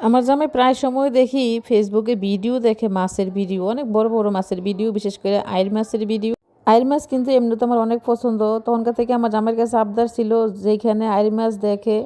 আমার জামাই প্রায় সময় দেখি ফেসবুকে ভিডিও দেখে মাছের ভিডিও অনেক বড় বড় মাছের ভিডিও বিশেষ করে আয়ের মাছের ভিডিও আয়ের মাছ কিন্তু এমনি তো আমার অনেক পছন্দ। তখনকার থেকে আমার জামাইয়ের কাছে আবদার ছিল যেখানে আয়ের মাছ দেখে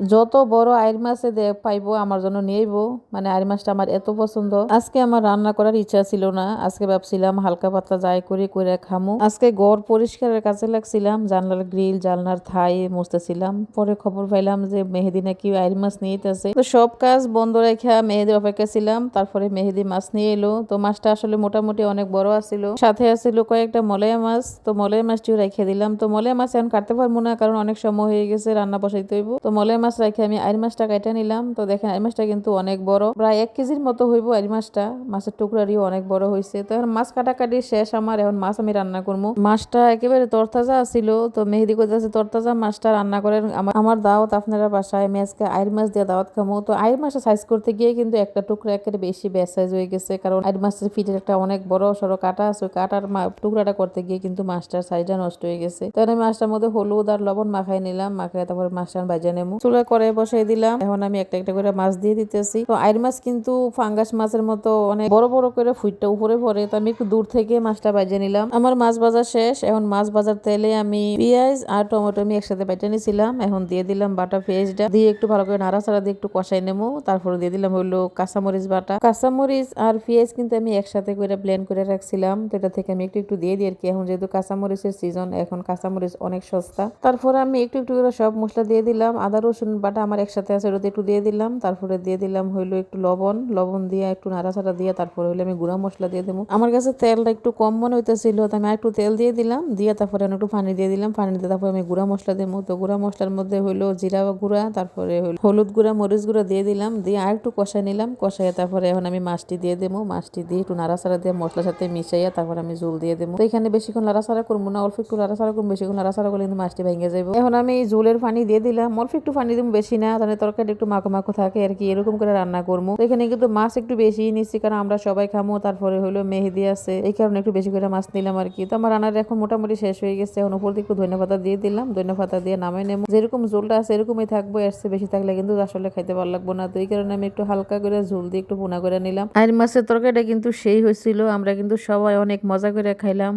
যত বড় আইর মাছে দে পাইবো আমার জন্য নিয়েইবো। মানে আইর মাছটা আমার এত পছন্দ। আজকে আমার রান্না করার ইচ্ছা ছিল না। আজকে ভাবছিলাম হালকা পাতলা যাই করে করে খামু। আজকে গড় পরিষ্কারের কাছে লাগছিলাম। জানলার গ্রিল, জানলার থাই মুছতেছিলাম। পরে খবর পাইলাম যে মেহেদি নাকি আইর মাছ নিয়ে যেতেছে তো সব কাজ বন্ধ রেখে মেহেদির অপেক্ষা ছিলাম। তারপরে মেহেদি মাছ নিয়ে এলো। তো মাছটা আসলে মোটামুটি অনেক বড় আছিল। সাথে আছিল কয়েকটা মলয়া মাছ। তো মলয়া মাছটিও রেখে দিলাম। তো মলয়া মাছ এখন কাটতে পারব না, কারণ অনেক সময় হয়ে গেছে রান্না বসাইতে হইব। তো মলয়া মাছ রেখে আমি আইর মাছটা কাইটা নিলাম। তো দেখেন আইর মাছটা কিন্তু অনেক বড়। প্রায় এক কেজির মতো হইব আইর মাছটা। মাছের টুকরারিও অনেক বড় হয়েছে তো এখন মাছ কাটাকাটি শেষ আমার। এখন মাছ আমি রান্না করব মাছটা একেবারে তরতাজা আছিল। তো মেহেদি করতেছে তরতাজা মাছটা রান্না করেন আমার- দাওয়াত আপনারা বাসায়। আমি আজকে আইর মাছ দিয়ে দাওয়াত খামো। তো আইর মাছটা সাইজ করতে গিয়ে কিন্তু একটা টুকরা একেবারে বেশি বেশ সাইজ হয়ে গেছে। কারণ আইর মাছের ফিটের একটা অনেক বড় সড়ো কাটা আছে। কাটার টুকরাটা করতে গিয়ে কিন্তু মাছটার সাইজটা নষ্ট হয়ে গেছে। তো আমি মাছটার মধ্যে হলুদ আর লবণ মাখাই নিলাম। মাখাই তারপর মাছটা ভাজা নেব চুলা করে বসাই দিলাম। এখন আমি একটা একটা করে মাছ দিয়ে দিতেছি। তো আইর মাছ কিন্তু ফাঙ্গাস মাছের মতো অনেক বড় বড় করে ফুটটা উপরে পড়ে। তো আমি একটু দূর থেকে মাছটা ভাজে নিলাম। আমার মাছ বাজার শেষ। এখন মাছ বাজার তেলে আমি পেঁয়াজ আর টমেটো আমি একসাথে বেটে নিছিলাম। এখন দিয়ে দিলাম বাটা পেঁয়াজটা। দিয়ে একটু ভালো করে নাড়াচাড়া দিয়ে একটু কষাই নেব। তারপরে দিয়ে দিলাম হলো কাঁচামরিচ বাটা। কাঁচামরিচ আর পেঁয়াজ কিন্তু আমি একসাথে করে ব্লেন্ড করে রাখছিলাম। তো এটা থেকে আমি একটু একটু দিয়ে দিই আর কি। এখন যেহেতু কাঁচামরিচের সিজন এখন কাঁচামরিচ অনেক সস্তা। তারপরে আমি একটু একটু করে সব মশলা দিয়ে দিলাম। আদা রসুন বাটা আমার একসাথে আছে ওটাতে একটু দিয়ে দিলাম, তারপরে দিয়ে দিলাম হইল একটু লবণ লবণ দিয়ে একটু নাড়াচাড়া দিয়ে তারপরে হইল আমি গুঁড়া মশলা দিয়ে দেবো। আমার কাছে তেলটা একটু কম মনে হইতেছিল, তো আমি একটু তেল দিয়ে দিলাম, দিয়ে তারপরে আমি একটু পানি দিয়ে দিলাম, পানি দিয়ে তারপরে আমি গুঁড়া মশলা দেবো। তো গুঁড়া মশলার মধ্যে হইল জিরা গুঁড়া, তারপরে হইল হলুদ গুঁড়া, মরিচ গুঁড়া দিয়ে দিলাম, দিয়ে আর একটু কষাই নিলাম কষাই তারপরে এখন আমি মাছটি দিয়ে দেবো, মাছটি দিয়ে একটু নাড়াচাড়া দিয়ে মশলার সাথে মিশাইয়া তারপরে আমি জল দিয়ে দেবো। তো এখানে বেশিক্ষণ নাড়াচাড়া করব না, অল্প একটু নাড়াচাড়া করব, বেশিক্ষণ নাড়াচাড়া করলে কিন্তু মাছটি ভেঙে যাব এখন আমি জলের পানি দিয়ে দিলাম, অল্প একটু পানি দিব বেশি না, তাহলে তরকারি একটু মাখো মাখো থাকে, আর কি এরকম করে রান্না করব। এখানে কিন্তু মাছ একটু বেশি নিচ্ছি, কারণ আমরা সবাই খামো, তারপরে হলো মেহেদি আছে, এই কারণে একটু বেশি করে মাছ নিলাম আর কি। তো আমার রান্নার এখন মোটামুটি শেষ হয়ে গেছে, এখন উপর একটু ধনে পাতা দিয়ে দিলাম, ধনে পাতা দিয়ে নামাই নেব। যেরকম ঝোলটা আছে এরকমই থাকব, এর বেশি থাকলে কিন্তু আসলে খাইতে ভালো লাগবো না। তো এই কারণে আমি একটু হালকা করে ঝোল দিয়ে একটু পোনা করে নিলাম। আর মাছের তরকারিটা কিন্তু সেই হয়েছিল, আমরা কিন্তু সবাই অনেক মজা করে খাইলাম।